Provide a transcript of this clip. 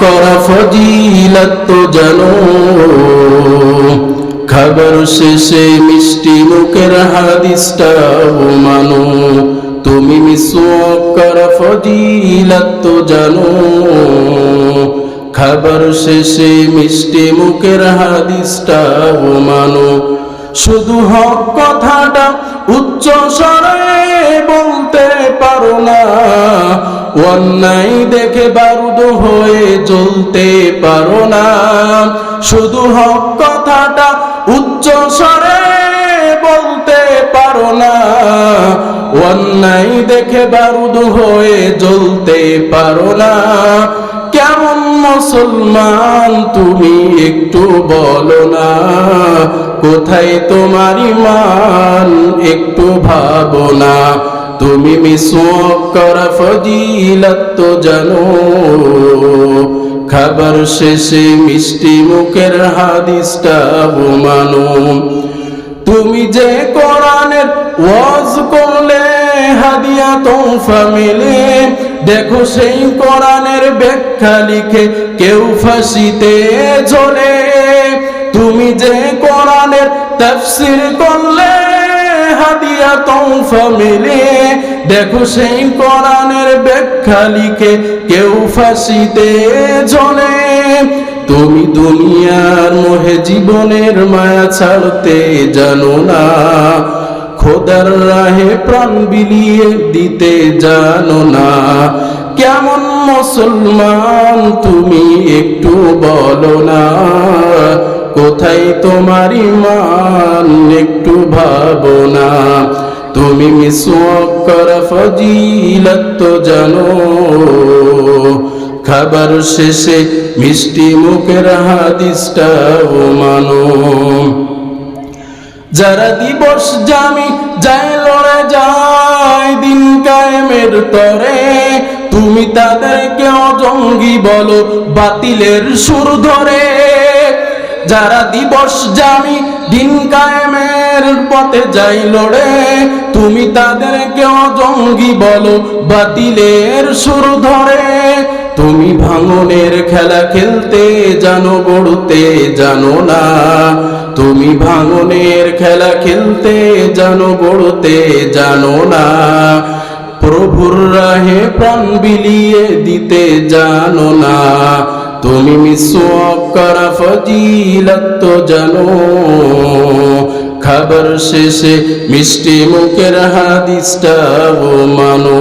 করা ফজিলত তো জানো। খাবার শেষে মিষ্টি মুখের হাদিসটাও মানো। তুমি মিসওয়াক করা ফজিলত তো জানো। খাবার শেষে মিষ্টি মুখের হাদিসটাও মানো। শুধু হক কথাটা উচ্চ স্বরে বলতে পারো না। অন্যায় দেখে বারুদ হয়ে জ্বলতে পারো না। শুধু হক কথাটা উচ্চ স্বরে বলতে পারো না। অন্যায় দেখে বারুদ হয়ে জ্বলতে পারো না। কেমন মুসলমান তুমি একটু বলো না। কোথায় তোমার ইমান একটু ভাবো না। তুমি মিসওয়াক করা ফজিলত তো জানো। খাবার শেষে মিষ্টি মুখের হাদিসটা মানো। তুমি যে কোরআনের ওয়াজ করলে, হাদিয়া তোফা মিলে। দেখো সেই কোরআনের ব্যাখ্যা লিখে কেউ ফাঁসিতে ঝোলে। তুমি যে কোরআনের তাফসির করলে মিলে দেখো সেই কোরআনের ব্যাখ্যা লিখে কেউ ফাঁসিতে ঝোলে। তুমি দুনিয়ার মোহে জীবনের মায়া ছাড়তে জানো না, খোদার রাহে প্রাণ বিলিয়ে দিতে জানো না। কেমন মুসলমান তুমি একটু বলো না কোথায় তোমার ইমান? একটু ভাবো না। তুমি মিসওয়াক করা ফজিলত তো জানো। খাবার শেষে মিষ্টি মুখের হাদিসটাও মানো। যারা দিবস জামি যায় লড়ে যায় দিন কায়েমের তরে। তুমি তাদেরকে অজঙ্গি বলো, বাতিলের সুর ধরে। যারা দিবস জামি দিন কায়েমের পথে যাই লড়ে তুমি তাদেরকে অজঙ্গি বলো, বাতিলের সুর ধরে। তুমি ভাঙনের খেলা খেলতে জানো, গড়তে জানো না। তুমি ভাঙনের খেলা খেলতে জানো, গড়তে জানো না। প্রভুর রাহে প্রাণ বিলিয়ে দিতে জানো না। তুমি মিসওয়াক করা ফজিলত জানো? খাবার শেষে মিষ্টি মুখের হাদিসটাও মানো।